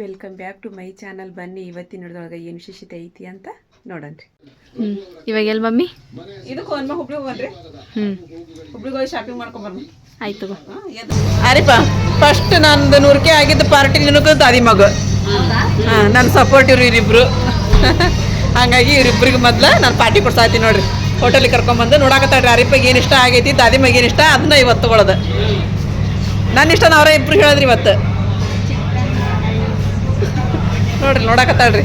Welcome back to my channel ಬನ್ನಿ ಇವತ್ತಿನ ಹಿಡಿದೊಳಗೆ ಏನು ವಿಶೇಷತೆ ಐತಿ ಅಂತ ನೋಡನ್ರಿ ಹ್ಞೂ ಇವಾಗ ಎಲ್ಲಿ ಮಮ್ಮಿ? ಇದಕ್ಕೆ ಒಂದು ಹುಬ್ಳಿಗೆ ಹೋಗನ್ರಿ ಹ್ಞೂ ಹುಬ್ಳಿಗೆ ಹೋಗಿ ಶಾಪಿಂಗ್ ಆಯ್ತು ಅರಿಪ ಫಸ್ಟ್ ನಂದು ನೂರಕ್ಕೆ ಆಗಿದ್ದ ಪಾರ್ಟಿ ನಿನಗೂ ದಾದಿ ಮಗ. ಹಾಂ ನನ್ನ ಸಪೋರ್ಟ್ ಇವ್ರು ಇವರಿಬ್ರು. ಹಾಗಾಗಿ ಇವ್ರಿಬ್ರಿಗೆ ಮೊದ್ಲು ನಾನು ಪಾರ್ಟಿ ಕೊಡ್ಸಾತೀನಿ ನೋಡ್ರಿ. ಹೋಟೆಲಿಗೆ ಕರ್ಕೊಂಬಂದು ನೋಡಾಕತ್ತಾಡ್ರಿ ಅರಿಪಿಗೆ ಏನು ಇಷ್ಟ ಆಗೈತಿ ದಾದಿ ಮಗ ಏನು ಇಷ್ಟ ಅದನ್ನ ಇವತ್ತು ತಗೊಳ್ಳೋದು ನನ್ನ ಇಷ್ಟ ಅವರೇ ಇಬ್ರು ಹೇಳಿದ್ರಿ ಇವತ್ತು. ನೋಡ್ರಿ ನೋಡಕತ್ತಾಳ್ರಿ.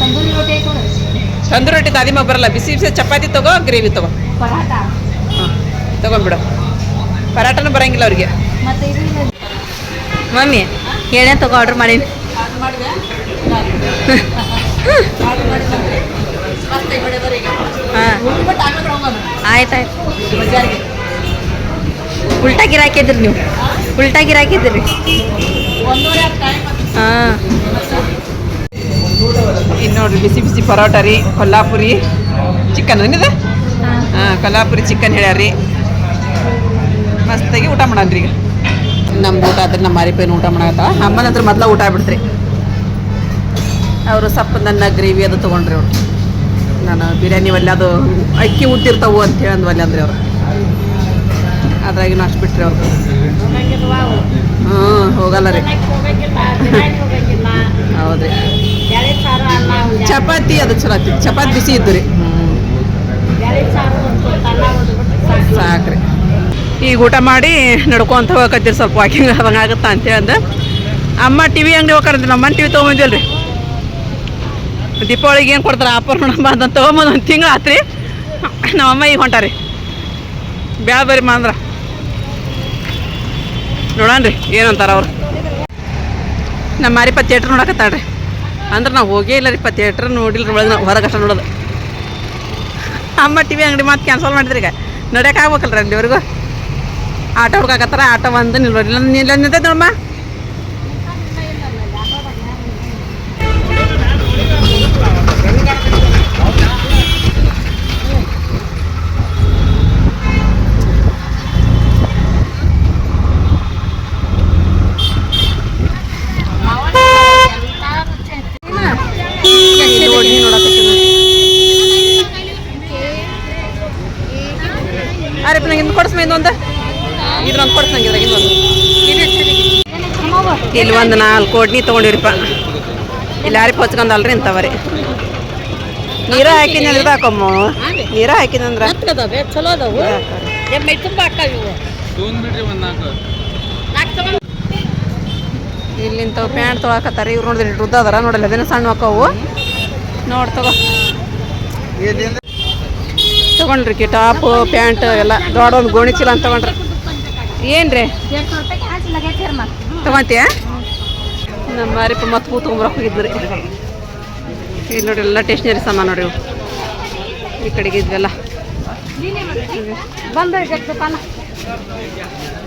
ತಂದೂರಿ ರೊಟ್ಟಿ ತಂದೂರಿ ರೊಟ್ಟಿ ಬರಲ್ಲ. ಬಿಸಿ ಬಿಸಿ ಚಪಾತಿ ತಗೋ ಗ್ರೇವಿ ತಗೋ. ಪರಾಟ ಹಾಂ ತಗೊಂಡ್ಬಿಡು ಪರಾಟನೂ ಬರಂಗಿಲ್ಲ ಅವ್ರಿಗೆ. ಮಮ್ಮಿ ಏನೇ ತಗೋ ಆರ್ಡ್ರ್ ಮಾಡೀನಿ ಹಾಂ. ಆಯ್ತು ಆಯ್ತು. ಉಲ್ಟಾ ಗಿರಾಕಿದ್ರಿ ನೀವು. ಉಲ್ಟಾ ಗಿರಾಕಿದ್ರಿ ಹಾಂ. ಇನ್ನು ನೋಡ್ರಿ ಬಿಸಿ ಬಿಸಿ ಪರೋಟ ರೀ ಕೊಲ್ಲಾಪುರಿ ಚಿಕನ್ ಏನಿದೆ ಹಾಂ ಕೊಲ್ಲಾಪುರಿ ಚಿಕನ್ ಹೇಳ್ಯಾರಿ ಮಸ್ತಾಗಿ ಊಟ ಮಾಡನ್ರಿ ಈಗ. ನಮ್ದು ಊಟ ಆದ್ರೆ ನಮ್ಮ ಮಾರಿಪೇನು ಊಟ ಮಾಡತ್ತ ಅಮ್ಮನ ಹತ್ರ ಮೊದಲ ಊಟ ಆಗ್ಬಿಡ್ತ್ರಿ. ಅವರು ಸಪ್ಪ ನನ್ನ ಗ್ರೇವಿ ಅದು ತೊಗೊಂಡ್ರಿ ಅವ್ರು ನಾನು ಬಿರಿಯಾನಿ ಒಲ್ಲೆ ಅದು ಅಕ್ಕಿ ಉದ್ದಿರ್ತಾವು ಅಂತ ಹೇಳಿ ಅಂದ್ವಲ್ಲ ಅಂದ್ರೆ ಅವ್ರು. ಅದ್ರಾಗಿನೂ ಅಷ್ಟು ಬಿಟ್ರಿ ಅವ್ರು. ಹ್ಞೂ ಹೋಗಲ್ಲ ರೀ. ಹೌದ್ರಿ. ಚಪಾತಿ ಅದು ಚಲೋ ಚಪಾತಿ ಬಿಸಿ ಇದ್ದು ರೀ. ಸಾಕ್ರಿ. ಈಗ ಊಟ ಮಾಡಿ ನಡ್ಕೊಂತ ಹೋಗಕತ್ತೀರಿ ಸ್ವಲ್ಪ ವಾಕಿಂಗ್ ಆದಂಗೆ ಆಗುತ್ತಾ ಅಂತೇಳಿ ಅಂದ. ಅಮ್ಮ ಟಿ ವಿ ಅಂಗಡಿ ಹೋಗ್ಕರಂತ ನಮ್ಮ ಟಿ ವಿ ತೊಗೊಂಬಂದಿಲ್ಲ ರೀ ದೀಪಾವಳಿಗೆ ಏನು ಕೊಡ್ತಾರೆ? ಆಫರ್ ನೋಡಮ್ಮ ಅದನ್ನು ತೊಗೊಂಬಂದು ಒಂದು ತಿಂಗಳು ಆತ್ರಿ. ನಮ್ಮಮ್ಮ ಈಗ ಹೊಂಟಾರಿ. ಬ್ಯಾಳ ಬರಿ ಮಾಂದ್ರ. ರೀ ಏನಂತಾರ ಅವ್ರು. ನಮ್ಮ ಮಾರಿಪ್ಪ ಥಿಯೇಟ್ರ್ ನೋಡಕತ್ತಾಳ್ರಿ. ಅಂದ್ರೆ ನಾವು ಹೋಗೇ ಇಲ್ಲ ರೀ ಥಿಯೇಟ್ರ್ ನೋಡಿಲ್ಲ ರೀ, ಒಳಗೆ ಹೊರಗೆ ಅಷ್ಟು ನೋಡೋದು. ಅಮ್ಮ ಟಿ ವಿ ಅಂಗಡಿ ಮಾತು ಕ್ಯಾನ್ಸಲ್ ಮಾಡಿದ್ರಿ ಈಗ. ನಡ್ಯಕ್ಕೆ ಆಗ್ಬೇಕಲ್ರಿ ಅಂಗಡಿವರೆಗೂ ಆಟೋ ಹುಡ್ಕಾಕತ್ತಾರ, ಆಟೋ ಬಂದು ನಿಲ್ಲೋದಿಲ್ಲ ನಿಲ್ಲ ನಿಂತೈತೆ ನೋಡಮ್ಮ ಇಲ್ಲಿ ನೋಡಿ ನೋಡಕತ್ತೀನಿ ಅರೆ ನಂಗೆ ಇನ್ನು ಕೊಡಿಸ್ ಇನ್ನೊಂದು ಇದ್ರೊಂದು ಕೊಡಿಸ್ ನಂಗೆ ಇದ್ರಾಗ ಇನ್ನೊಂದು ಇಲ್ಲಿ ಒಂದು ನಾಲ್ಕು ಒಡ್ನಿ ತೊಗೊಂಡಿರಿಪ್ಪ ಇಲ್ಲಿ ಯಾರಿ ಹೊಚ್ಕೊಂಡಲ್ರಿ ಇಂಥವ್ರಿ. ನೀರ ಹಾಕಿದ್ರೆ ಇದಾಕಮ್ಮ ನೀರ ಹಾಕಿನಂದ್ರ ಚಲೋ ಅದಾವು ಇಲ್ಲಿಂತವ್ ತುಂಬ ಪ್ಯಾಂಟ್ ತೊಳಕತ್ತಾರ ಇವ್ರು ನೋಡಿದ್ರೆ ಉದ್ದ ಅದಾರ ನೋಡಲ್ಲ ಅದೇನು ಸಣ್ಣ ಹಾಕವು ನೋಡಿ ತಗೋ. ತಗೊಂಡ್ರಿ ಕಿ ಟಾಪು ಪ್ಯಾಂಟ್ ಎಲ್ಲ. ದೊಡ್ಡ ಒಂದು ಗೋಣಿ ಚೀಲ ಅಂತ ತಗೊಂಡ್ರಿ. ಏನ್ರಿ? ತಗೊಂತೀಯ? ನಮ್ಮ ಮಾರಿಪ್ಪ ಮತ್ತೆ ಹೂ ತೊಗೊಂಬರಕ್ಕೆ ಹೋಗಿದ್ರಿ. ಇಲ್ಲಿ ನೋಡಿ ಎಲ್ಲ ಟೇಷ್ನರಿ ಸಾಮಾನು ನೋಡಿ ಇವು. ಈ ಕಡೆಗೆ ಇದ್ವೆಲ್ಲ.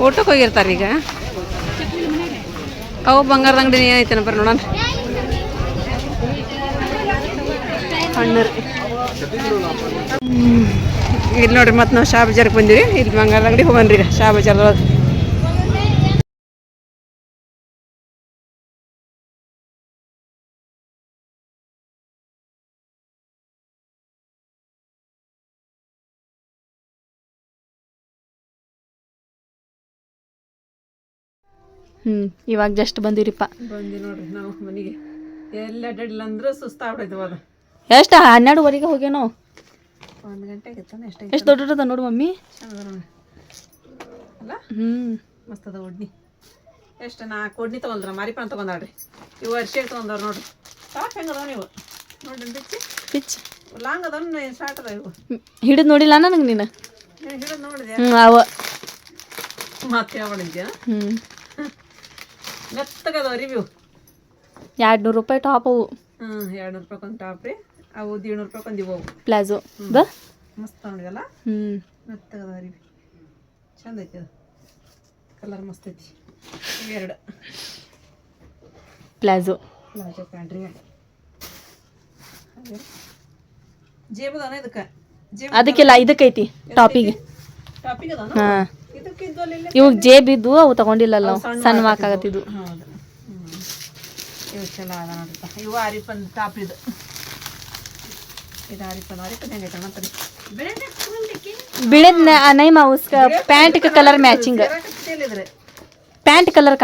ಊಟಕ್ಕೆ ಹೋಗಿರ್ತಾರೆ ಈಗ? ಅವು ಬಂಗಾರದ ಅಂಗಡಿ ಏನೈತೆ ಬರ್ರಿ ನೋಡೋಣ. ಇಲ್ಲಿ ನೋಡ್ರಿ ಮತ್ತೆ ನಾವು ಶಾ ಬಜಾರ್ಗೆ ಬಂದಿವಿ ಇಲ್ಲಿ ಬಂಗಾರದ ಅಂಗಡಿ ಹೋಗನ್ರಿ ಈಗ. ಶಾ ಬಜಾರ್ದೊಳಗೆ. ಹ್ಞೂ ಇವಾಗ ಜಸ್ಟ್ ಬಂದಿರಿಪ್ಪ ಬಂದಿ ನೋಡ್ರಿ ನಾವು ಮನೆಗೆ. ಎಲ್ಲ ಅಡ್ಡಾಡಿಲ್ಲ ಅಂದ್ರೆ ಸುಸ್ತಾಗ್ಬಿಡೈತೆ ಅದು ಎಷ್ಟು ಹನ್ನೆರಡುವರೆಗೆ ಹೋಗೇನೋ ಒಂದು ಗಂಟೆ ಆಗಿತ್ತಾನೆ ಎಷ್ಟೇ ಎಷ್ಟು ದೊಡ್ಡದ ನೋಡು ಮಮ್ಮಿ. ಅಲ್ಲ? ಹ್ಞೂ ಮಸ್ತ್ ಅದ ಒಡ್ನಿ. ಎಷ್ಟು ನಾಲ್ಕು ಒಡ್ನಿ ತೊಗೊಂಡ್ರ ಮಾರಿಪಣ ತೊಗೊಂಡಾಳ್ರಿ. ಇವು ವರ್ಷಕ್ಕೆ ತೊಗೊಂಡವ್ರು ನೋಡ್ರಿ. ಸಾಕು ಹೆಂಗೆ ನೀವು ನೋಡ್ರಿ ಬಿಚ್ಚಿ. ಪಿಚ್. ಲಾಂಗ್ ಅದನ್ನ ಶಾರ್ಟ್ ಅದ ಇವು? ಹಿಡಿದು ನೋಡಿಲ್ಲ ನನಗೆ ನೀನು? ಹಿಡಿದು ನೋಡಿದೆ ಹ್ಞೂ ಅವ. ಮತ್ತೆ ಯಾವ ಹ್ಞೂ ಮೆತ್ತಗದಾವ ರಿವ್ಯೂ ಎರಡು ನೂರು ರೂಪಾಯಿ ಟಾಪ್ ಅವು. ಹ್ಞೂ ಎರಡು ನೂರು ರೂಪಾಯಿ ಒಂದು ಟಾಪ್ ರೀ. ಅವು ಏಳ್ನೂರು ರೂಪಾಯಿ ಒಂದು ಇವು ಪ್ಲಾಜೋ ಬ ಮಸ್ತ್ ತೊಗೊಂಡಿದಲ್ಲ ಹ್ಞೂ ಮೆತ್ತಗದಾವ ರಿವ್ಯೂ ಚಂದ ಐತಿ ಅದು. ಕಲರ್ ಮಸ್ತ್ ಐತಿ. ಇವೆರಡು ಪ್ಲಾಜೋ ಪ್ಲಾಜೋ ಪ್ಯಾಂಟ್ ರೀ. ಜೇಬದನ ಇದಕ್ಕೆ? ಜೇಬ್ ಅದಕ್ಕೆಲ್ಲ ಇದಕ್ಕೈತಿ ಟಾಪಿಗೆ ಟಾಪಿಗೆ ಅದಾನ? ಹಾಂ. ಇದಕ್ಕೆ ಇವಾಗ ಜೇಬ್ ಇದ್ದು ಅವು ತಗೊಂಡಿಲ್ಲಲ್ಲ ನಾವು ಸಣ್ಣ ವಾಕಾಗತ್ತಿದ್ದು ಹೌದು. ಇವು ಚಲೋ ಅದ ನೋಡ್ರಿಪ್ಪ ಇವು ಆರಿಪನ್ ಟಾಪ್ ಇದು. ಇದು ಆರಿಪನ್ ಆರಿಪನ್ ಹೆಂಗೈತೆ ಮತ್ತೆ ಬಿಳಿದ್ ನೈಮ ಉಸ್ಕ pant colour matching. Pant colour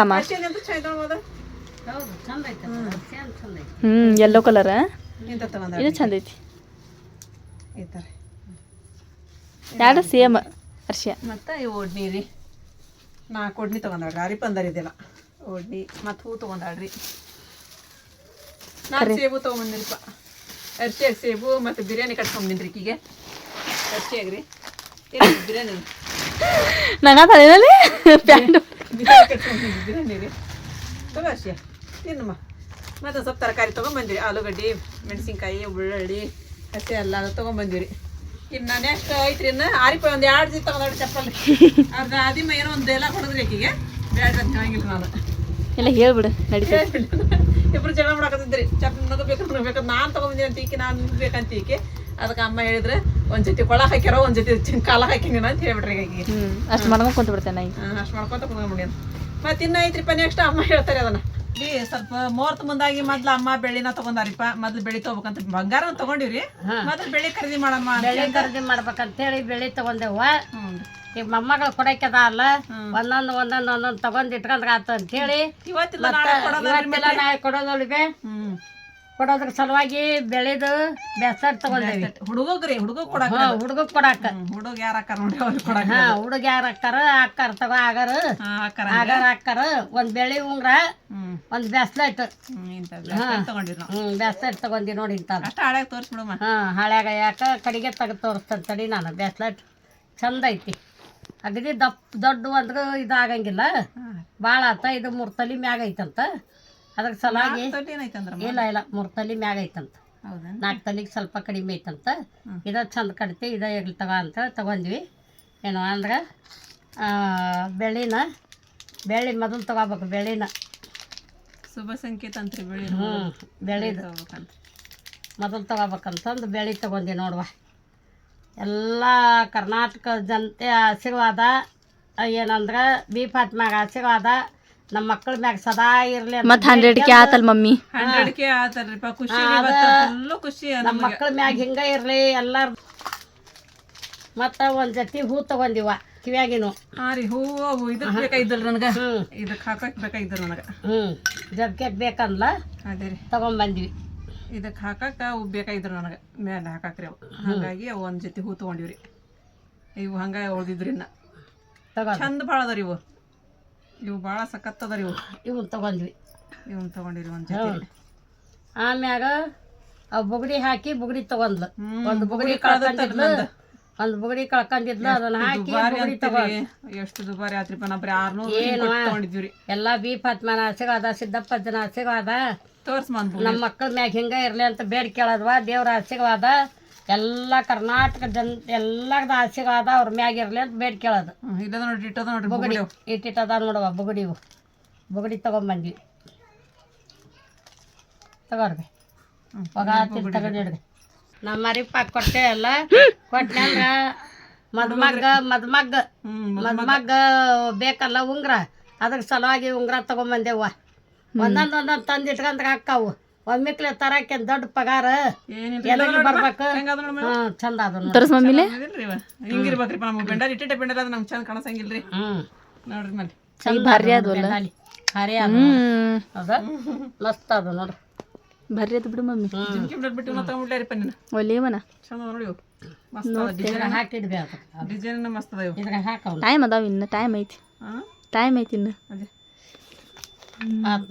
ನೋಡ್ಬೋದ ಹ್ಮ್. ಯೆಲ್ಲೋ ಕಲರ್ ಇದು ಚಂದ ಐತಿ. ಎರಡು ಸೇಮ್. ಅರ್ಶ್ಯ ಮತ್ತು ಈ ಓಡ್ನಿ ರೀ. ನಾಲ್ಕು ಓಡ್ನಿ ತೊಗೊಂಡಾಳ್ರಿ. ಆರಿಪಂದರ್ ಇದೆಲ್ಲ. ಓಡ್ನಿ ಮತ್ತು ಹೂ ತೊಗೊಂಡಾಳ್ರಿ. ನಾಲ್ಕು ಸೇಬು ತೊಗೊಂಬಂದಿರಿಪ್ಪ ಅರ್ಶಿಯಾಗ ಸೇಬು ಮತ್ತು ಬಿರಿಯಾನಿ ಕಟ್ಕೊಂಬಂದಿನ್ರಿ ಈಕಿಗೆ. ಅರ್ಶಿಯಾಗ ರೀ? ಏನು ಬಿರಿಯಾನಿ? ನಂಗ ತಲೆನಲ್ಲಿ? ಪ್ಯಾಂಟ್. ಬಿರಿಯಾನಿ ಕಟ್ಕೊಂಬಂದಿರಿ ಬಿರಿಯಾನಿ ರೀ. ತಗೋ ಅರ್ಶಿಯ ತಿನ್ನಮ್ಮ. ಮತ್ತು ಸ್ವಲ್ಪ ತರಕಾರಿ ತೊಗೊಂಬಂದಿರಿ. ಆಲೂಗಡ್ಡೆ ಮೆಣಸಿನ್ಕಾಯಿ ಬೆಳ್ಳುಳ್ಳಿ ಹಸಿ ಎಲ್ಲ ತೊಗೊಂಬಂದಿರಿ ಇನ್ನು ನೆಕ್ಸ್ಟ್ ಐತ್ರಿ ಇನ್ನು ಆರಿಪ ಒಂದು ಎರಡು ಜಿ ತೊಗೊಂಡ್ರಿ ಚಪ್ಪಲಿ ಅರ್ಧ ಆದಿಮ ಏನೋ ಒಂದು ಎಲ್ಲ ಹೊಡೆದ್ರಿ ಆಕಿಗೆ ಬ್ಯಾಡ ಅಂತ ಹೇಳಂಗಿಲ್ಲ ನಾನು ಎಲ್ಲ ಹೇಳ್ಬಿಡು ನಡೀತದೆ ಇಬ್ರು ಜಗಳ ಮಾಡಕತ್ತಿದ್ರಿ ಚಪ್ಪಲಿ ನನಗೆ ಬೇಕು ನನಗೆ ಬೇಕು ನಾನು ತೊಗೊಂಬಂದಿನಿ ಅಂತ ಈಕೆ ನಾನು ಬೇಕಂತ ಈಕೆ ಅದಕ್ಕೆ ಅಮ್ಮ ಹೇಳಿದ್ರೆ ಒಂದು ಜೊತೆ ಕೊಳ ಹಾಕ್ಯಾರ ಒಂದು ಜೊತೆ ಕಾಲ ಹಾಕಿನಿ ಅಂತ ಹೇಳ್ಬಿಟ್ರಿ ಆಕಿಗೆ ಹ್ಮ್ ಅಷ್ಟು ಮಾಡ್ಕೊಂಡು ಕುಂತ ಬಿಡ್ತೇನೆ ನಾ ಅಷ್ಟು ಮಾಡ್ಕೊತ ಕುಂದ್ಕೊಂಡ್ಬಿಡಿ ಮತ್ತೆ ಇನ್ನ ಐತ್ರಿಪ್ಪ ನೆಕ್ಸ್ಟ್ ಅಮ್ಮ ಹೇಳ್ತಾರೆ ಅದನ್ನ ಬಿ ಸ್ವಲ್ಪ ಮುಹೂರ್ತ ಮುಂದಾಗಿ ಮೊದ್ಲು ಅಮ್ಮ ಬೆಳ್ಳಿನ ತಗೊಂಡಾರಿಪ್ಪ. ಮೊದ್ಲು ಬೆಳಿ ತಗೋಬೇಕಂತ ಬಂಗಾರ ತಗೊಂಡಿವ್ರಿ. ಮೊದ್ಲು ಬೆಳಿ ಖರೀದಿ ಮಾಡಮ್ಮ ಬೆಳ್ಳಿ ಬೆಳೆ ಖರೀದಿ ಮಾಡ್ಬೇಕಂತೇಳಿ ಬೆಳ್ಳಿ ತಗೊಂಡೆವ ಈಗ ಮೊಮ್ಮಗಳು ಕೊಡಕ್ಕೆದ ಅಲ್ಲ ಒಂದೊಂದು ಒಂದೊಂದು ಒಂದೊಂದು ತಗೊಂಡ್ ಇಟ್ಕೊಂಡ್ರ ಆತ ಅಂತೇಳಿ ಇವತ್ತಿಲ್ಲ ನಾಳೆ ಕೊಡೋದ್ರಿ ಕೊಡೋದ್ರ ಸಲುವಾಗಿ ಬೆಳೆದು ಬೆಸರ್ ತಗೊಂಡೇವಿ ಹುಡುಗಗ್ರಿ ಹುಡುಗ ಕೊಡಾಕ ಹುಡುಗ ಕೊಡಾಕ. ಹುಡುಗ ಯಾರ ಹಾಕಾರ ನೋಡಿ ಅವ್ರಿಗೆ ಕೊಡಾಕ ಹಾ ಹುಡುಗ ಯಾರ ಹಾಕಾರ ಹಾಕಾರ ತಗೋ ಆಗಾರ. ಆಗಾರ ಹಾಕಾರ ಒಂದ್ ಬೆಳೆ ಉಂಗ್ರ ಒಂದ್ ಬ್ಯಾಸ್ಲೈಟ್ ಬೆಸ್ಲೈಟ್ ಬ್ಯಾಸ್ಲೈಟ್ ತಗೊಂಡಿ ನೋಡಿ ಇಂತ ಹಳ್ಯಾಗ ತೋರಿಸ್ಬಿಡಮ್ಮ ಹಾ ಹಳ್ಯಾಗ ಯಾಕ ಕಡೆಗೆ ತಗ ತೋರಿಸ್ತಾರೆ ತಡಿ ನಾನು. ಬೆಸ್ಲೈಟ್ ಚಂದ ಐತಿ. ಅಗದಿ ದಪ್ಪ ದೊಡ್ಡ ಅಂದ್ರೆ ಇದಾಗಂಗಿಲ್ಲ. ಭಾಳ ಆತ ಇದು ಮೂರ್ತಲಿ ತಲೆ ಮ್ಯಾಗ ಐತಂತ. ಅದ್ರ ಸಲಾಗಿ ಇಲ್ಲ ಇಲ್ಲ ಮೂರು ತಲೆ ಮ್ಯಾಗ ಐತಂತ. ಹೌದಾ ನಾಲ್ಕು ತಲೆಗೆ ಸ್ವಲ್ಪ ಕಡಿಮೆ ಐತಂತ. ಇದ ಚಂದ ಕಡ್ತಿ ಇದ ಇರ್ಲಿ ತಗೋ ಅಂತ ತಗೊಂಡ್ವಿ ಏನು ಅಂದ್ರೆ ಬೆಳಿನ ಬೆಳ್ಳಿ ಮೊದಲು ತಗೋಬೇಕು ಬೆಳಿನ ಶುಭ ಸಂಕೇತ ಅಂತ್ರಿ ಬೆಳಿ ಹ್ಞೂ ಬೆಳಿದು ತಗೋಬೇಕಂತ. ಮೊದಲು ತಗೋಬೇಕಂತಂದು ಬೆಳೆ ತಗೊಂಡು ನೋಡುವ. ಎಲ್ಲ ಕರ್ನಾಟಕ ಜನತೆ ಆಶೀರ್ವಾದ ಏನಂದ್ರೆ ಬಿ ಫಾತ್ಮ್ಯಾಗ ಆಶೀರ್ವಾದ ನಮ್ಮ ಮಕ್ಕಳ ಮ್ಯಾಗ ಸದಾ ಇರಲಿ ಮತ್ ಹಂಡ್ರೆಡ್ ಕೆ ಆತಲ್ ಮಮ್ಮಿ? ಹಂಡ್ರೆಡ್ ಕೆ ಆತಲ್ರಿಪ್ಪ ಖುಷಿ ಫುಲ್ ಖುಷಿ ನಮ್ಮ ಮಕ್ಕಳ ಮ್ಯಾಗ ಹಿಂಗ ಇರಲಿ ಎಲ್ಲಾರು ಮತ್ತ ಒಂದ್ ಜತಿ ಹೂ ತಗೊಂದಿವ ಕಿವ್ಯಾಗಿನು. ಹಾ ರೀ ಹೂವು ಅವು ಇದಕ್ಕೆ ಬೇಕಾಗಿದ್ದಲ್ಲ ನನಗೆ. ಇದಕ್ ಹಾಕಕ್ ಬೇಕಾಗಿದ್ರು ನನಗೆ. ಹ್ಮ್. ಜಗ್ಗೆಟ್ ಬೇಕಂದ್ಲ ಅದೇ ರೀ. ತಗೊಂಬಂದ್ವಿ. ಇದಕ್ಕೆ ಹಾಕಕ್ಕೆ ಅವು ಬೇಕಾಗಿದ್ರು ನನಗೆ ಮೇಲೆ ಹಾಕಾಕ್ರಿ ಅವು. ಹಾಗಾಗಿ ಅವು ಒಂದು ಜೊತೆ ಹೂ ತಗೊಂಡಿವ್ರಿ. ಇವು ಹಂಗೆ ಉಳ್ದಿದ್ರಿ ಇನ್ನ. ಚಂದ ಭಾಳ ಅದಾರ ಇವು. ಇವು ಭಾಳ ಸಖತ್ ರೀ ಇವು. ಇವನ್ ತಗೊಂಡ್ವಿ. ಇವನ್ ತಗೊಂಡಿರಿ ಒಂದು ಜೊತೆ. ಆಮ್ಯಾಗ ಅವು ಬುಗಡಿ ಹಾಕಿ ಬುಗಡಿ ತಗೊಂಡ್ಲು ಒಂದು ಬುಗಡಿ ಕಳ್ಕೊಂಡಿದ್ಲು. ಒಂದು ಬುಗಡಿ ಕಳ್ಕೊಂಡಿದ್ಲು ಅದನ್ನ ಹಾಕಿ ಬುಗಡಿ ಎಷ್ಟು ದುಬಾರಿ ಆತ್ರಿಪ್ಪ ನಾ ಬರೀ ಆರ್ನೂರು ತಗೊಂಡಿದ್ವಿ ರೀ ಎಲ್ಲ ಬಿ ಫಾತ್ಮನ ಸಿದ್ದಪ್ಪ ಜನ ತೋರ್ಸ್ ನಮ್ಮ ಮಕ್ಕಳ ಮ್ಯಾಗ ಹಿಂಗ ಇರ್ಲಿ ಅಂತ ಬೇಡ್ ಕೇಳದ್ವಾ ದೇವ್ರ ಆಶೀರ್ವಾದ. ಎಲ್ಲ ಕರ್ನಾಟಕ ಜನ ಎಲ್ಲದ ಆಸೆಗಾದ ಅವ್ರ ಮ್ಯಾಗ ಇರ್ಲಿ ಅಂತ ಬೇಡ್ ಕೇಳೋದು. ಇಲ್ಲದ ನೋಡ್ರಿ ಇಟ್ಟದ ನೋಡ್ರಿ ಬುಗಡಿ ಬುಗುಡಿ ಇಟ್ಟಿಟ್ಟದ ನೋಡುವ ಬುಗಡಿ ಇವು. ಬುಗಡಿ ತಗೊಂಬಂದ್ವಿ. ತಗೋರ್ರಿ ಹ್ಮ್. ಒಗಾತಿ ತಗೊಂಡಿಡ್ರಿ ನಮ್ಮ ಮರಿಪ್ಪ ಕೊಟ್ಟೆ ಅಲ್ಲ ಕೊಟ್ಟ ಮದ್ಮಗ್ಗ ಮದ್ಮಗ್ಗ ಮದ್ಮಗ್ಗ ಬೇಕಲ್ಲ ಉಂಗ್ರ. ಅದಕ್ಕೆ ಸಲುವಾಗಿ ಉಂಗ್ರ ತಗೊಂಬಂದೇವ ಒಂದೊಂದು ಒಂದೊಂದು ತಂದು ಇಟ್ಕೊಂಡ್ರ ಹಾಕಾವು ಒಮ್ಮಿಕ್ಲೆ ತರಕ್ಕೆ ದೊಡ್ಡ ಪಗಾರ? ಏನಿಲ್ಲ ಎಲ್ಲರಿಗೂ ಬರ್ಬೇಕು? ಚಂದ ಅದ ತರಸ್ ತೋರ್ಸ್ ಮಮ್ಮಿಲೆ? ಹಿಂಗಿರ್ಬೇಕ್ರಿ ನಮ್ಗೆ ಬೆಂಡಲ್ ಇಟ್ಟಿಟ್ಟ ಬೆಂಡಲ್ ಅದು ನಮ್ಗೆ ಚಂದ ಕಾಣಸಂಗಿಲ್ರಿ. ಹ್ಮ್. ನೋಡ್ರಿ ಮೇಲೆ ಚಂದ ಭಾರಿ ಅದ ಅಲ್ಲಿ? ಭಾರಿ ಅದ ಹ್ಮ್. ಅದ? ಮಸ್ತ್ ಅದ ನೋಡ್ರಿ. ಭಾರಿ ಅದು ಬಿಡು ಮಮ್ಮಿ. ಜಿಮ್ಕಿ ಬಿಟ್ಟು ಬಿಟ್ಟು ಮತ್ತೆ ತಗೊಂಡ್ಬಿಡ್ಲಾರಿಪ್ಪ ನೀನು? ಒಲೇವನ ಚಂದ ನೋಡಿ ಇವು ಮಸ್ತ್ ಅದ ಡಿಸೈನ್. ಇದ್ರಾಗ ಹಾಕಿಡ್ಬಿ ಅದ. ಡಿಸೈನ್ ಮಸ್ತ್ ಅದ ಇದ್ರಾಗ ಹಾಕವ್ ಟೈಮ್ ಅದಾವ ಇನ್ನು ಟೈಮ್ ಐತಿ. ಟೈಮ್ ಐತಿ ಇನ್ನು. ಆತ್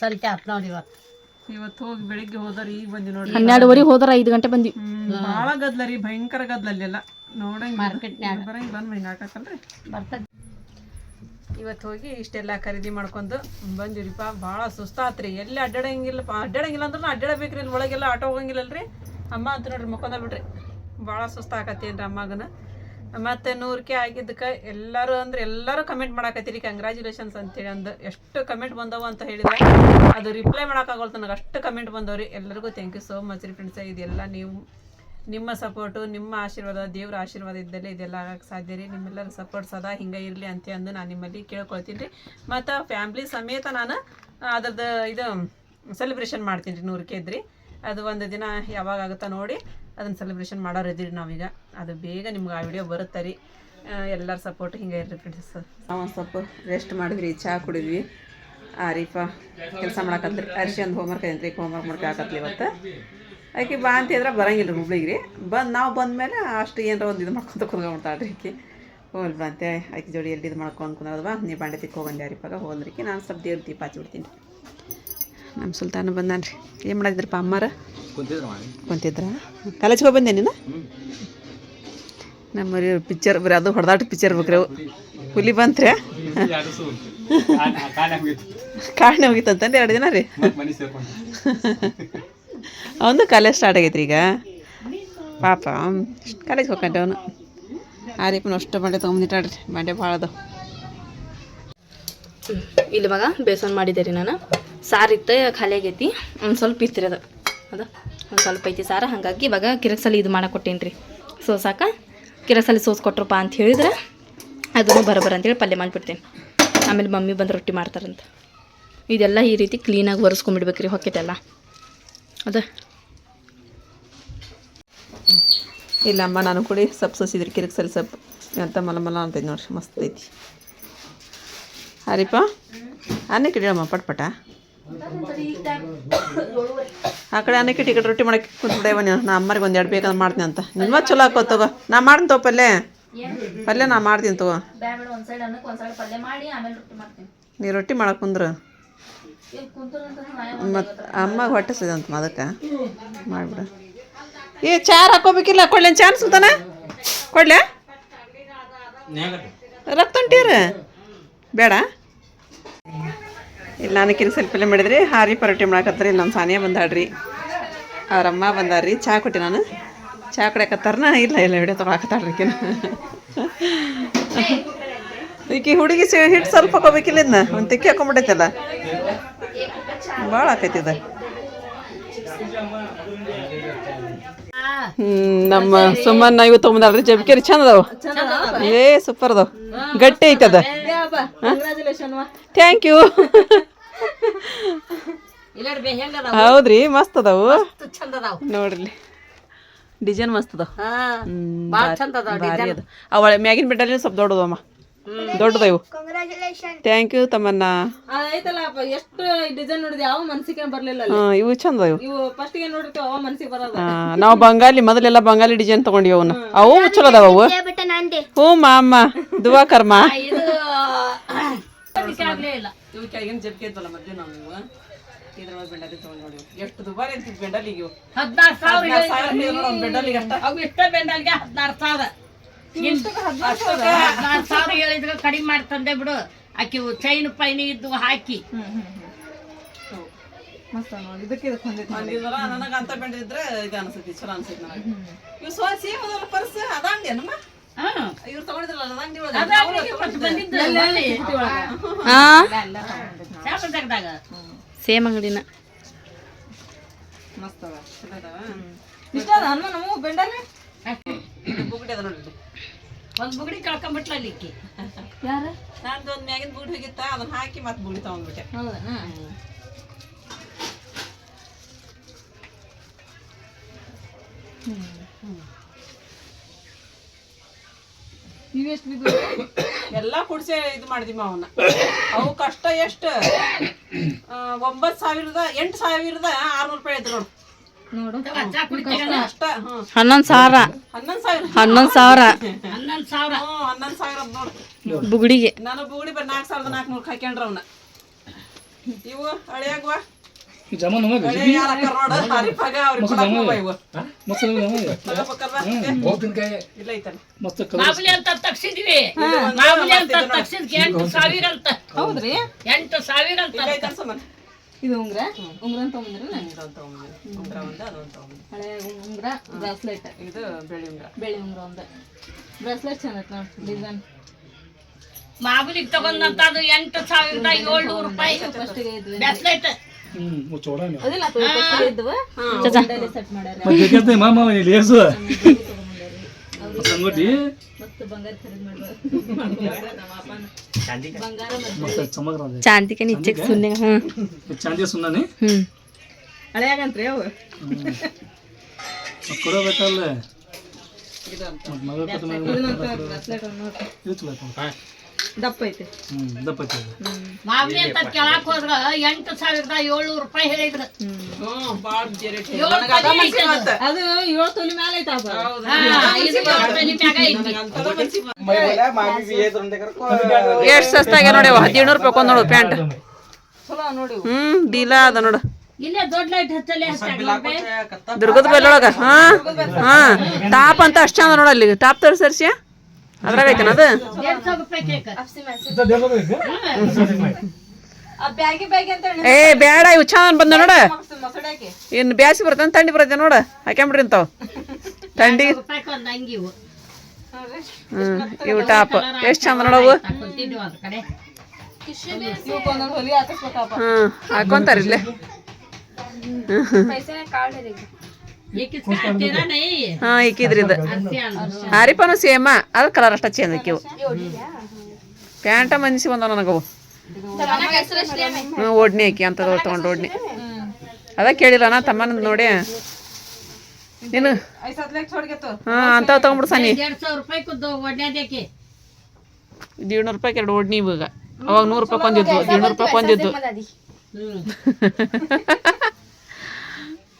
ಸಂತೆ ಆತ್ ನೋಡಿ ಇವತ್ತು ಇವತ್ತು ಹೋಗಿ ಬೆಳಿಗ್ಗೆ ಹೋದಾರ ಈಗ ಬಂದಿ ನೋಡ್ರಿ. ಹನ್ನೆರಡುವರೆ ಹೋದ್ರ ಐದು ಗಂಟೆ ಬಂದ್ವಿ. ಬಹಳ ಭಾಳ ಗದ್ಲ ರೀ ಭಯಂಕರ ಗದ್ಲ ಅಲ್ಲೆಲ್ಲ ನೋಡಂಗಿಲ್ಲ ಮಾರ್ಕೆಟ್ನ್ಯಾಗ ಬರಂಗಿಲ್ಲ ಬಂದ್ ಹಿಂಗ ಹಾಕಲ್ರಿ ಬರ್ತದ. ಇವತ್ತು ಹೋಗಿ ಇಷ್ಟೆಲ್ಲ ಖರೀದಿ ಮಾಡ್ಕೊಂಡು ಬಂದಿರಿಪ್ಪ ಭಾಳ ಸುಸ್ತಾತ್ರಿ ಎಲ್ಲಿ ಅಡ್ಡಾಡಂಗಿಲ್ಲಪ್ಪ ಅಡ್ಡಾಡಂಗಿಲ್ಲ ಅಂದ್ರೆ ಅಡ್ಡಾಡಬೇಕ್ರಿ ಇಲ್ಲಿ ಒಳಗೆಲ್ಲ ಆಟೋ ಹೋಗಂಗಿಲ್ಲಲ್ರಿ. ಅಮ್ಮ ಅಂತ ನೋಡ್ರಿ ಮುಖಂದ ಬಿಡ್ರಿ ಭಾಳ ಸುಸ್ತಾಕತ್ತೇನ್ರಿ ಅಮ್ಮಗನ. ಮತ್ತು ನೂರಕ್ಕೆ ಆಗಿದ್ದಕ್ಕೆ ಎಲ್ಲರೂ ಅಂದ್ರೆ ಎಲ್ಲರೂ ಕಮೆಂಟ್ ಮಾಡಾಕತ್ತೀರಿ ಕಂಗ್ರ್ಯಾಚುಲೇಷನ್ಸ್ ಅಂತೇಳಿ ಅಂದು ಎಷ್ಟು ಕಮೆಂಟ್ ಬಂದವು ಅಂತ ಹೇಳಿದ್ರೆ ಅದು ರಿಪ್ಲೈ ಮಾಡೋಕ್ಕಾಗಲ್ ನನಗೆ ಅಷ್ಟು ಕಮೆಂಟ್ ಬಂದವ್ರಿ. ಎಲ್ಲರಿಗೂ ಥ್ಯಾಂಕ್ ಯು ಸೋ ಮಚ್ ರೀ ಫ್ರೆಂಡ್ಸ್ ಇದೆಲ್ಲ ನೀವು ನಿಮ್ಮ ಸಪೋರ್ಟು ನಿಮ್ಮ ಆಶೀರ್ವಾದ, ದೇವ್ರ ಆಶೀರ್ವಾದ ಇದ್ದಲ್ಲೇ ಇದೆಲ್ಲ ಆಗಕ್ಕೆ ಸಾಧ್ಯ ರೀ. ನಿಮ್ಮೆಲ್ಲರ ಸಪೋರ್ಟ್ ಸದಾ ಹಿಂಗೆ ಇರಲಿ ಅಂತ ಅಂದು ನಾನು ನಿಮ್ಮಲ್ಲಿ ಕೇಳ್ಕೊಳ್ತೀನಿ ರೀ. ಮತ್ತು ಫ್ಯಾಮ್ಲಿ ಸಮೇತ ನಾನು ಅದ್ರದ್ದು ಇದು ಸೆಲೆಬ್ರೇಷನ್ ಮಾಡ್ತೀನಿ ರೀ ನೂರಕ್ಕೆ ಇದ್ರಿ. ಅದು ಒಂದು ದಿನ ಯಾವಾಗ ಆಗುತ್ತೆ ನೋಡಿ ಅದನ್ನ ಸೆಲೆಬ್ರೇಷನ್ ಮಾಡೋರು ಇದ್ದೀರಿ ನಾವೀಗ. ಅದು ಬೇಗ ನಿಮ್ಗೆ ಆ ವಿಡಿಯೋ ಬರುತ್ತೆ ರೀ? ಎಲ್ಲರ ಸಪೋರ್ಟ್ ಹಿಂಗೆ ಇರ್ರಿ ಫ್ರೆಂಡ್ಸ್ ನಾವು ಒಂದು ಸ್ವಲ್ಪ ರೆಸ್ಟ್ ಮಾಡಿದ್ವಿ ಚಹಾ ಕುಡಿದ್ವಿ. ಆರೀಫ ಕೆಲಸ ಮಾಡಕತ್ರಿ. ಅರ್ಶಿ ಒಂದು ಹೋಮ್ವರ್ಕ್ ಐತ್ರಿ ಹೋಮ್ವರ್ಕ್ ಮಾಡ್ಕೊಳಕತ್ಲಿ ಇವತ್ತು. ಆಕೆ ಬಾ ಅಂತ ಹೇಳಿದ್ರೆ ಬರಂಗಿಲ್ಲ ರೀ ಹುಬ್ಳಿಗೆ ರೀ. ಬಂದು ನಾವು ಬಂದಮೇಲೆ ಅಷ್ಟು ಏನಾರ ಒಂದು ಇದು ಮಾಡ್ಕೊತ ಕುತ್ಕೊಂಡ್ಬಿಡ್ತಾಳ್ರಿ ಆಕೆ. ಹೋಗ್ಲಿ ಬಂತೆ ಅಂತೆ ಆಕೆ ಜೋಡಿ ಎಲ್ಲಿ ಇದು ಮಾಡ್ಕೊಂಡು ಕುಂದ್ರದ ಬಾ. ನೀ ಬಾಂಡೆ ತಿಕ್ಕ ಹೋಗಂದೆ ಅರಿಪಾಗ ಹೋದ್ರಿಕಿ ನಾನು ಸ್ವಲ್ಪ ದೇವ್ರ ದೀಪ ಹಚ್ಚಿ ಬಿಡ್ತೀನಿ ನಮ್ಮ ಸುಲ್ತಾನ ಬಂದಾನ್ರಿ. ರೀ ಏನು ಮಾಡಿದ್ರಪ್ಪ ಅಮ್ಮಾರ? ಕುಂತಿದ್ರ ಕಾಲೇಜ್ಗೆ ಹೋಗಿ ಬಂದೆ ನೀನು? ನಮ್ಮ ಪಿಕ್ಚರ್ ಬರೀ ಅದು ಹೊಡೆದಾಟ ಪಿಕ್ಚರ್ ಬೇಕ್ರಿ ಅವು. ಹುಲಿ ಬಂತ್ರಿ ಹೋಗಿತ್ತು ಅಂತಂದು ಎರಡು ದಿನ ರೀ. ಅವನು ಕಾಲೇಜ್ ಸ್ಟಾರ್ಟ್ ಆಗೈತ್ರಿ ಈಗ. ಪಾಪ ಕಾಲೇಜ್ ಹೋಗ್ಕಂಡೆ ಅವನು. ಆ ರೀಪನ ಅಷ್ಟು ಬಂಡೆ ತೊಗೊಂಬಿಟ್ಟಾಡ್ರಿ ಬಂಡೆ ಭಾಳ ಅದು ಇಲ್ಲಿ ಮಗ, ಬೇಸನ್ ಮಾಡಿದ್ದೆ ರೀ ನಾನು. ಸಾರು ಇತ್ತು, ಖಾಲಿ ಆಗೈತಿ. ಒಂದು ಸ್ವಲ್ಪ ಇತ್ತು ಅದು. ಅದು, ಒಂದು ಸ್ವಲ್ಪ ಐತಿ ಸಾರು. ಹಾಗಾಗಿ ಇವಾಗ ಕಿರಕ್ಸಲಿ ಇದು ಮಾಡಕ್ಕೆ ಕೊಟ್ಟೇನಿ ರೀ ಸೋಸಾಕ ಕಿರಕ್ಸಲಿ ಸೋಸ್ ಕೊಟ್ರಪ್ಪ ಅಂತ ಹೇಳಿದ್ರೆ ಅದನ್ನು ಬರೋಬರ ಅಂತೇಳಿ ಪಲ್ಯ ಮಾಡಿಬಿಡ್ತೀನಿ. ಆಮೇಲೆ ಮಮ್ಮಿ ಬಂದು ರೊಟ್ಟಿ ಮಾಡ್ತಾರಂತ. ಇದೆಲ್ಲ ಈ ರೀತಿ ಕ್ಲೀನಾಗಿ ಒರೆಸ್ಕೊಂಡ್ಬಿಡ್ಬೇಕು ರೀ ಹೊಕ್ಕಿತೆಲ್ಲ ಅದ. ಇಲ್ಲ ಅಮ್ಮ, ನಾನು ಕೂಡ ಸೊಪ್ಪು ಸಸಿದ್ರೆ, ಕಿರಿಕ್ ಸಲ ಸೊಪ್ಪು. ಅಂತ ಮಲಮಲ ಮಲ ಅಂತೈತಿ ನೋಡ್ರಿ, ಮಸ್ತ್ ಐತಿ. ಹರಿಪ ಅನ್ನಕ್ಕೆ ಇಡಮ್ಮ ಪಟ್ಪಟ ಆ ಕಡೆ ಅನ್ನಕ್ಕೆ ಟಿಕೆಟ್ ರೊಟ್ಟಿ ಮಾಡಕ್ಕೆ ಕುಂತ್ಬಿಡೇವ ನೀನು. ನಾ ಅಮ್ಮರಿಗೆ ಒಂದು ಎರಡು ಬೇಕಂದ್ರೆ ಮಾಡ್ತೀನಿ ಅಂತ. ನಿಮ್ಮ ಚಲೋ ಹಾಕೋ ತಗೋ. ನಾ ಮಾಡ್ತೀನಿ ತಗೋ ಪಲ್ಯ. ಪಲ್ಯ ನಾ ಮಾಡ್ತೀನಿ ತಗೋ. ನೀ ರೊಟ್ಟಿ ಮಾಡಕ್ಕೆ ಕುಂದ್ರ. ಮತ್ತು ಅಮ್ಮಗೆ ಹೊಟ್ಟೆ ಸಿದಂತ ಅದಕ್ಕೆ. ಮಾಡಿಬಿಡ. ಏ ಚಾರ್ ಹಾಕೋಬೇಕಿಲ್ಲ ಕೊಡ್ಲೇನು ಚಾನ್ ಸುಲ್ತಾನ ಕೊಡ್ಲೆ? ರಕ್ತ ಹೊಂಟೀರ ಬೇಡ? ಇಲ್ಲ ನಾನು ಸ್ವಲ್ಪ ಮಾಡಿದ್ರಿ ಹಾರಿ ಪರೋಟೆ ಮಾಡಕತ್ತಾರೆ. ಇಲ್ಲಿ ನಮ್ಮ ಸಾನಿಯಾ ಬಂದಾಡ್ರಿ ಅವ್ರ ಅಮ್ಮ ಬಂದಾರ್ರಿ ಚಹಾ ಕೊಟ್ಟೆ ನಾನು. ಚಹಾ ಕುಡಿಯಕತ್ತಾರನ ಇಲ್ಲ ಇಲ್ಲ, ವಿಡಿಯೋ ತೊಗೊಳಕತ್ತಾಳ್ರಿ ಕಿನ ಈಕಿ ಹುಡುಗಿ ಸಿ ಹಿಟ್ಟು ಸ್ವಲ್ಪ ಹಾಕೋಬೇಕಿಲ್ಲ ಇದನ್ನ ಒಂದು ತಿಕ್ಕಿ ಹಾಕೊಂಡ್ಬಿಟ್ಟೈತಲ್ಲ ಭಾಳ ಆಕೈತಿ ಇದು. ನಮ್ಮ ಸುಮ್ಮನ ಇವು ತೊಗೊಂಬಂದಾಳ್ರಿ ಜಬ್ಕೇರಿ ಚಂದ ಅದಾವ? ಏ ಸೂಪರ್ ಅದಾವ. ಗಟ್ಟಿ ಐತದ ಥ್ಯಾಂಕ್ ಯು ಹೌದ್ರಿ ಮಸ್ತ್ ಅದಾವು. ನೋಡ್ರಿ. ಡಿಸೈನ್ ಮಸ್ತ್ ಅದಾವ. ಭಾರಿ- ಅದ ಅವಳ ಮ್ಯಾಗಿನ ಬೆಡ್ಡಲ್ಲಿ ಸ್ವಲ್ಪ ದೊಡ್ಡದಮ್ಮ ದೊಡ್ಡದ ಇವು ಥ್ಯಾಂಕ್ ಯು ತಮ್ಮನ್ನ ಆಯ್ತಲ್ಲ ಎಷ್ಟು ಡಿಸೈನ್ ನೋಡಿದ್ವಿ ಯಾವ ಮನ್ಸಿಗೆ ಬರ್ಲಿಲ್ಲ ಇವು ಚಂದ ಇವು. ಇವು ಫಸ್ಟ್ಗೆ ನೋಡಿರ್ತೀವಿ ಅವ ಮನ್ಸಿಗೆ ಬರೋದು. ನಾವು ಬಂಗಾಲಿ ಮೊದಲೆಲ್ಲ ಬಂಗಾಲಿ ಡಿಸೈನ್ ತಗೊಂಡಿವಿ ಅವನ್ನ. ಅವು ಚಲೋ ಅದಾವ ಅವು. ಹ್ಞೂ ಮಾಮ್ಮ ದುವಾ ಕರ್ಮ. ಇದು ಆಗ್ಲೇ ಇಲ್ಲ. ಇವು ಕೆಳಗಿನ ಜಬ್ಕೆ ಇದ್ವಲ್ಲ ಮಧ್ಯೆ ನಾವು ಇದ್ರೊಳಗೆ ಬೆಂಡಲಿ ತಗೊಂಡು ನೋಡಿ ಎಷ್ಟು ದುಬಾರಿ ಅಂತ ಬೆಂಡಲಿಗೆ ಹದಿನಾರು ಸಾವಿರ ಬೆಂಡಲಿಗೆ ಅಷ್ಟ. ಅವು ಇಷ್ಟ ಬೆಂಡಲ್ಗೆ ಹದಿನಾರು ಸಾವಿರ. ಹದಿನಾರು ಸಾವಿರ? ಹೇಳಿದ್ರೆ ಕಡಿಮೆ ಮಾಡಿ ತಂದೆ ಬಿಡು. ಆಕಿ ಚೈನ್ ಪೈನ್ ಇದ್ದು ಹಾಕಿ. ಅಂದಿದ್ವಲ್ಲ ನನಗೆ ಅಂತ ಬೆಂಡ ಇದ್ರೆ ಇದು ಅನ್ಸತಿ ಚಲೋ ಅನ್ಸತಿ ನನಗೆ. ಇವು ಸೇಮ್ ಅದಲ್ಲ ಪರ್ಸ್ ನಮ್ಮ ಇವ್ರು ತಗೊಂಡಿದ್ರಲ್ಲ ಅದಂಗಡಿ ಸೇಮ್ ಅಂಗಡಿನ. ಮಸ್ತ್ ಅದ ಇಷ್ಟ ಅದ ಅನ್ನ ನಮ್ಮ ಬೆಂಡಲ್ಲಿ ಬುಗುಡಿ ಅದ ನೋಡ್ರಿ. ಒಂದ್ ಬುಗಡಿ ಕಳ್ಕೊಂಬಿಟ್ಲ ಅಲ್ಲಿಕ್ಕಿ. ಯಾರು? ನಂದು ಒಂದು ಮ್ಯಾಗಿನ ಬುಗಡಿ ಹೋಗಿತ್ತ ಅದನ್ನ ಹಾಕಿ ಮತ್ತೆ ಬುಗಡಿ ತಗೊಂಡ್ಬಿಟ್ಟೆ. ಹೌದಾ? ಎಲ್ಲ ಕುಡ್ಸೆ ಇದು ಮಾಡಿದೀಮ ಅವನ್ನ ಅವು ಕಷ್ಟ ಎಷ್ಟು? ಒಂಬತ್ತು ಸಾವಿರದ ಎಂಟು ಸಾವಿರದ ಆರ್ನೂರು ರೂಪಾಯಿ ಇದ್ರು ನೋಡು. ಹನ್ನೊಂದು ಸಾವಿರ. ಹನ್ನೊಂದು ಸಾವಿರ. ಬುಗುಡಿಗೆ. ನಾನು ಬುಗುಡಿ ಬರೀ ನಾಲ್ಕು ಸಾವಿರದ ನಾಲ್ಕುನೂರು ಹಾಕ್ಯಂಡ್ರ ಅವನ್ನ ಇವು ಹಳೆಯಾಗುವ ಅಂತ ತಗ್ಸಿದ್ವಿ. ಮಾಮೂಲಿ ಅಂತ ತಗ್ಸಿದ್ಕೆ ಎಂಟು ಸಾವಿರ ಅಂತ. ಹೌದ್ರಿ? ಎಂಟು ಸಾವಿರ ಅಂತ. ಇದು ಉಂಗ್ರ. ಉಂಗ್ರ ಅಂತ ನಾನು ಇದೊಂದು ತಗೊಂಬಂದೆ ಉಂಗ್ರ ಒಂದು ಅದೊಂದು ತಗೊಂಬಂದೆ ಹಳೆ ಉಂಗ್ರ ಬ್ರಾಸ್ಲೆಟ್. ಇದು ಬೆಳ್ಳಿ ಉಂಗ್ರ. ಬೆಳ್ಳಿ ಉಂಗ್ರ ಒಂದು. ಬ್ರಾಸ್ಲೆಟ್ ಚೆನ್ನಾಗಿ ನೋಡಿ ಡಿಸೈನ್. ಮಾಮೂಲಿಗೆ ತಗೊಂಡಂತ ಅದು ಎಂಟು ಸಾವಿರದ ಏಳ್ನೂರು ರೂಪಾಯಿ. ಫಸ್ಟಿಗೆ ಇದ್ವಿ ಬ್ಯಾಸ್ಲೆಟ್ ಅದಿಲ್ಲ ಫಸ್ಟಿಗೆ ಇದ್ವು. ಸೆಟ್ ಮಾಡ್ಯಾರ ಮಾಮ ಲೇಸು ಸಂಗತಿ चांदी के नीचे सुनने का हाँ. चांदी सुनना नहीं? हम्म. अरे यार कंट्री हो करो बेटा ले मगर को तुम्हें ದಪ್ಪ ಐತೆ. ಹ್ಮ್ ದಪ್ಪ ಐತೆ ಅದು. ಅಂತ ಕೇಳಕ್ ಹೋದ್ರ ಎಂಟು ಸಾವಿರದ ಏಳ್ನೂರು ರೂಪಾಯಿ ಹೇಳಿದ್ರು. ಏಳು ತೊಲಿ ಐತೆ ಅದು. ಅದು ಏಳು ತೊಲಿ ಮೇಲೆ ಐತ ಹಾ, ಇದು ಏಳು ತೊಲಿ ಮ್ಯಾಗ ಐತಿ. ಎಷ್ಟು ಸಸ್ತಾಗ ನೋಡಿ ಹದಿನೇಳು ರೂಪಾಯಿ ಕೊಂದ್ ನೋಡು ಪ್ಯಾಂಟ್. ಹ್ಮ್ ಡೀಲ ಅದ ನೋಡು. ಇಲ್ಲೇ ದೊಡ್ಡ ಲೈಟ್ ಹಚ್ಚಲ್ಲಿ ಹಚ್ಚಾಕ ದುರ್ಗದ ಬೆಲ್ಲೊಳಗ ಹಾ ಹಾ ಟಾಪ್ ಅಂತ ಅಷ್ಟ ಚಂದ ನೋಡ ಅಲ್ಲಿ. ಟಾಪ್ ತೋರಿಸರ್ಸಿ ಅದ್ರಾಗ ಐತನ ಅದು ಏ ಬೇಡ ಇವು ಚಂದ ಬಂದ ನೋಡ. ಇನ್ನು ಬ್ಯಾಸಿ ಬರ್ತಂತ ಥಂಡಿ ಬರ್ತೈತೆ ನೋಡ. ಹಾಕ್ಯಾಂಬಿಡ್ರಿ ಇಂತಾವ್ ಥಂಡಿ. ಹ್ಮ್ ಇವು ಟಾಪ್. ಎಷ್ಟು ಚಂದ ನೋಡವು ಹ್ಮ್ ಹಾಕೊಂತಾರಿಲ್ಲೇ ಹ್ಮ್ ಹಾ ಇಕ್ಕಿದ್ರಿ ಇದು. ಆರಿಪನು ಸೇಮ ಅದು ಕಲರ್ ಅಷ್ಟ ಚೇಂಜ್ ಆಕಿವು ಪ್ಯಾಂಟ ಮನ್ಸಿ ಬಂದವ ನನಗವು ಹ್ಞೂ ಓಡ್ನಿ ಹಾಕಿ ಅಂತದ ತಗೊಂಡು ಓಡ್ನಿ. ಅದ ಕೇಳಿಲ್ಲ ನಾ ತಮ್ಮನ ನೋಡಿ. ನೀನು? ಹಾ ಅಂತ ತಗೊಂಡ್ಬಿಡು ಸನಿ ಸಾವಿರ ರೂಪಾಯಿ ಎರಡು ಓಡ್ನಿ ಇವಾಗ. ಅವಾಗ ನೂರು ರೂಪಾಯಿ ಕೊಂದಿದ್ವು ಏಳ್ನೂರು ರೂಪಾಯಿ ಕೊಂದಿದ್ವು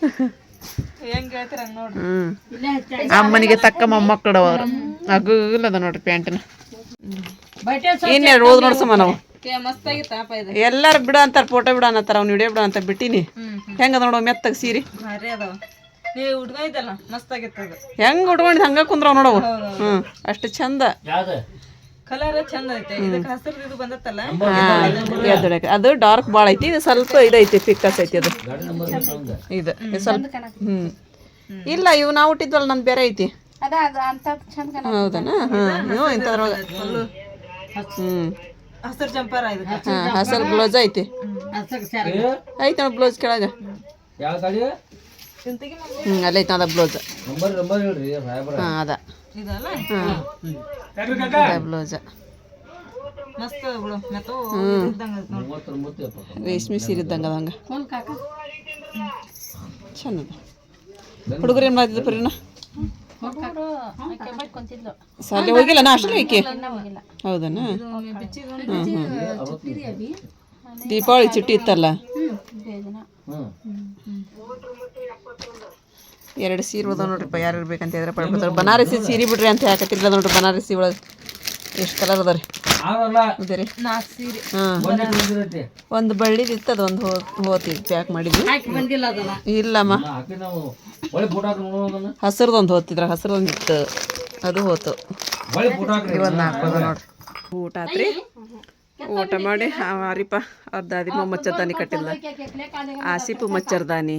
ಅಮ್ಮನಿಗೆ ತಕ್ಕ ಮೊಮ್ಮಕ್ಕಳು ಅವರು. ಅಗುಲದ ನೋಡ್ರಿ ಪ್ಯಾಂಟ್ನ. ಇನ್ನೆರಡು ಓದ್ ನೋಡ್ಸಮ್ಮ ನಾವು. ಎಲ್ಲಾರು ಬಿಡ ಅಂತಾರ ಫೋಟೋ ಬಿಡ ಅನ್ನತ್ತಾರ ಅವ್ನು ವಿಡಿಯೋ ಬಿಡ ಅಂತ ಬಿಟ್ಟಿನಿ. ಹೆಂಗದ ನೋಡುವ ಮೆತ್ತಗ ಸೀರಿ. ಹೆಂಗ್ ಉಟ್ಕೊಂಡಿದ್ ಹಂಗ ಕುಂದ್ರವ್ ನೋಡವು ಹ್ಮ್ ಅಷ್ಟು ಚಂದ. ಅದು ಡಾರ್ಕ್ ಭಾಳ ಐತಿ. ಇದು ಸ್ವಲ್ಪ ಇದೈತಿ ಫಿಕ್ಕಸ್ ಐತಿ ಅದು. ಇದು ಸ್ವಲ್ಪ ಹ್ಮ್. ಇಲ್ಲ ಇವು ನಾವು ಹುಟ್ಟಿದ್ವಲ್ಲ ನಂದು ಬೇರೆ ಐತಿ. ಹೌದನಾ? ಇಂಥದ್ರೊಳಗೆ. ಹ್ಮ್. ಹಸಿರು ಜಂಪರ್ ಹಾ ಹಸಲ್ ಬ್ಲೌಸ್ ಐತಿ. ಐತಿ ನೋಡಿ ಬ್ಲೌಸ್ ಕೆಳಗ. ಹ್ಮ್ ಅಲ್ಲೈತ ಅದ ಬ್ಲೌಸ್ ನಂಬರ್ ನಂಬರ್ ಹೇಳ್ರಿ ಸಾಹೇಬ್ರ. ಹಾ ಅದ. ಬ್ಲೌಸ್ ರೇಷ್ಮೆ ಸೀರೆ ಇದ್ದಂಗೆ ಅದ ಚೆನ್ನದ ಹುಡುಗರು ಏನು ಮಾಡ್ತಿದ್ರು ಪರಿಣ ಸಾಲೆ ಹೋಗಿಲ್ಲ ನಾ ಅಷ್ಟೇ ಈಕೆ ಹೌದನಾ? ದೀಪಾವಳಿ ಚುಟ್ಟಿ ಇತ್ತಲ್ಲ? ಹ್ಮ್. ಎರಡು ಸೀರೆ ಉಳ್ದ ನೋಡ್ರಿಪ್ಪ ಯಾರು ಇರ್ಬೇಕಂತ ಹೇಳಿದ್ರೆ ಪಡ್ಬಿಡ್ತಾರೆ ಬನಾರಸಿ ಸೀರೆ ಬಿಡ್ರಿ ಅಂತ ಹಾಕತ್ತಿಲ್ಲ ನೋಡ್ರಿ ಬನಾರಸಿ ಒಳಗೆ. ಎಷ್ಟು ಕಲರ್ ಅದ ರೀ. ಒಂದೇ ಒಂದು ಬಳ್ಳಿದು ಇತ್ತು ಅದು ಒಂದು ಹೋ ಹೋತಿ ಪ್ಯಾಕ್ ಮಾಡಿದ್ವಿ. ಇಲ್ಲಮ್ಮ. ಹಸಿರದೊಂದು ಹೋತಿದ್ರ ಹಸಿರದೊಂದು ಇತ್ತು. ಅದು ಹೋತು. ಇವತ್ತು ಹಾಕೋದು ನೋಡ್ರಿ. ಊಟ ಆತ್ರಿ? ಊಟ ಮಾಡಿ ಆರಿಪ ಅವ್ರ ದಾದಿ ಮಚ್ಚರ್ದಾನಿ ಕಟ್ಟಿಲ್ಲ ಆಸಿಪು ಮಚ್ಚರ್ದಾನಿ.